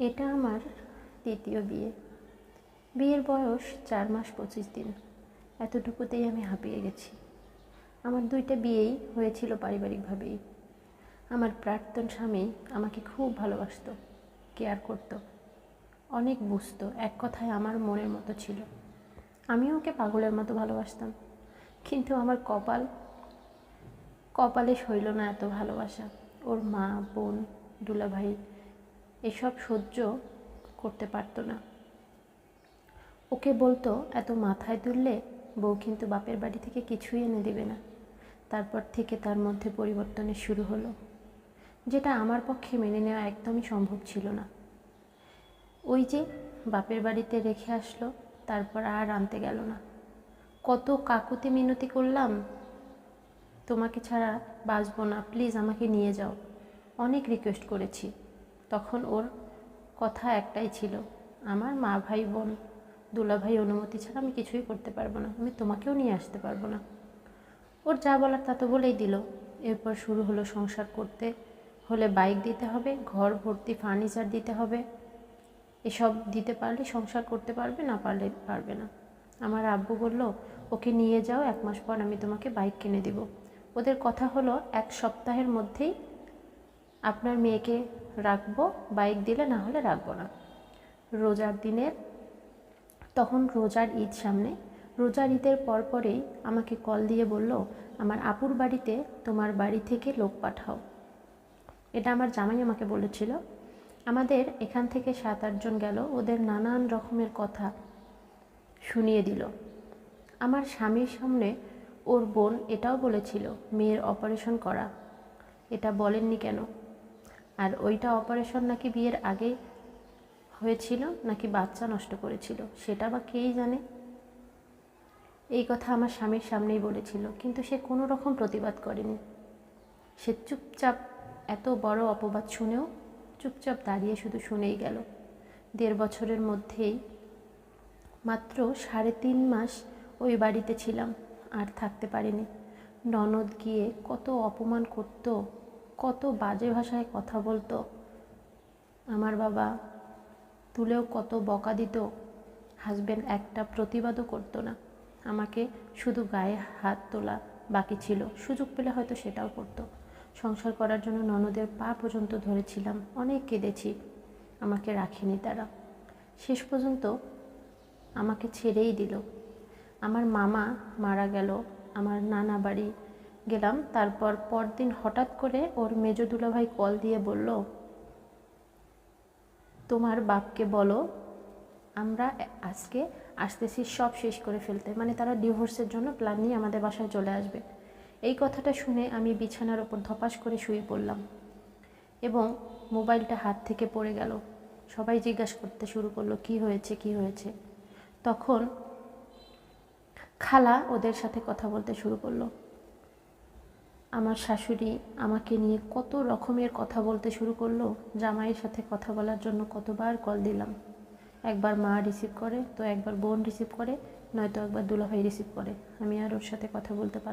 এটা আমার তৃতীয় বিয়ে। বিয়ের বয়স চার মাস পঁচিশ দিন। এতটুকুতেই আমি হাঁপিয়ে গেছি। আমার দুইটা বিয়েই হয়েছিল পারিবারিকভাবেই। আমার প্রাক্তন স্বামী আমাকে খুব ভালোবাসতো, কেয়ার করতো, অনেক বুঝতো, এক কথায় আমার মনের মতো ছিল। আমিও ওকে পাগলের মতো ভালোবাসতাম। কিন্তু আমার কপাল, কপালে সইল না এত ভালোবাসা। ওর মা, বোন, দুলাভাই এসব সহ্য করতে পারতো না। ওকে বলতো, এত মাথায় তুললে বউ কিন্তু বাপের বাড়ি থেকে কিছুই এনে দেবে না। তারপর থেকে তার মধ্যে পরিবর্তনের শুরু হলো, যেটা আমার পক্ষে মেনে নেওয়া একদমই সম্ভব ছিল না। ওই যে বাপের বাড়িতে রেখে আসলো, তারপর আর আনতে গেল না। কত কাকুতি মিনতি করলাম, তোমাকে ছাড়া বাঁচবো না। প্লিজ আমাকে নিয়ে যাও। অনেক রিকোয়েস্ট করেছি। তখন ওর কথা একটাই ছিল, আমার মা ভাই বোন দুলাভাই অনুমতি ছাড়া আমি কিছুই করতে পারব না, আমি তোমাকেও নিয়ে আসতে পারব না। ওর যা বলার তা তো বলেই দিল। এরপর শুরু হলো সংসার করতে হলে বাইক দিতে হবে, ঘর ভর্তি ফার্নিচার দিতে হবে। এসব দিতে পারলে সংসার করতে পারবে, না পারলে পারবে না। আমার আব্বু বলল, ওকে নিয়ে যাও, এক মাস পর আমি তোমাকে বাইক কিনে দিব। ওদের কথা হলো এক সপ্তাহের মধ্যেই আপনার মেয়েকে রাখব, বাইক দিলে না হলে রাখব না। রোজার দিনের, তখন রোজার ঈদ সামনে। রোজার ঈদের পরপরেই আমাকে কল দিয়ে বলল, আমার আপুর বাড়িতে তোমার বাড়ি থেকে লোক পাঠাও। এটা আমার জামাই আমাকে বলেছিল। আমাদের এখান থেকে সাত আটজন গেল, ওদের নানান রকমের কথা শুনিয়ে দিল। আমার স্বামীর সামনে ওর বোন এটাও বলেছিল, মেয়ের অপারেশন করা। এটা বলেননি কেন? আর ওইটা অপারেশন নাকি বিয়ের আগে হয়েছিল, নাকি বাচ্চা নষ্ট করেছিল, সেটা বা কেই জানে? এই কথা আমার স্বামীর সামনেই বলেছিল, কিন্তু সে কোনো রকম প্রতিবাদ করেনি। সে চুপচাপ এত বড় অপবাদ শুনেও চুপচাপ দাঁড়িয়ে শুধু শুনেই গেল। দেড় বছরের মধ্যেই মাত্র সাড়ে তিন মাস ওই বাড়িতে ছিলাম, আর থাকতে পারিনি। ননদ গিয়ে কত অপমান করত কত বাজে ভাষায় কথা বলতো। আমার বাবা তুলেও কত বকা দিত। হাজব্যান্ড একটা প্রতিবাদও করতো না। আমাকে শুধু গায়ে হাত তোলা বাকি ছিল। সুযোগ পেলে হয়তো সেটাও করতো। সংসার করার জন্য ননদের পা পর্যন্ত ধরেছিলাম। অনেক কেঁদেছি। আমাকে রাখেনি তারা। শেষ পর্যন্ত আমাকে ছেড়েই দিল। আমার মামা মারা গেল। আমার নানা বাড়ি গেলাম, তারপর পরদিন হঠাৎ করে ওর মেজ দুলাভাই কল দিয়ে বলল, তোমার বাপকে বলো, আমরা আজকে আসতেছি সব শেষ করে ফেলতে। মানে তারা ডিভোর্সের জন্য প্ল্যান নিয়ে আমাদের বাসায় চলে আসবে। এই কথাটা শুনে আমি বিছানার ওপর ধপাস করে শুয়ে পড়লাম এবং মোবাইলটা হাত থেকে পড়ে গেল। সবাই জিজ্ঞাসা করতে শুরু করল, কি হয়েছে কি হয়েছে? তখন খালা ওদের সাথে কথা বলতে শুরু করল। আমার শাশুড়ি আমাকে নিয়ে কত রকমের কথা বলতে শুরু করল, জামাইয়ের সাথে কথা বলার জন্য কতবার কল দিলাম। একবার মা রিসিভ করে, তো একবার বোন রিসিভ করে, নয়তো একবার দুলাভাই রিসিভ করে। আমি আর ওর সাথে কথা বলতে পারলাম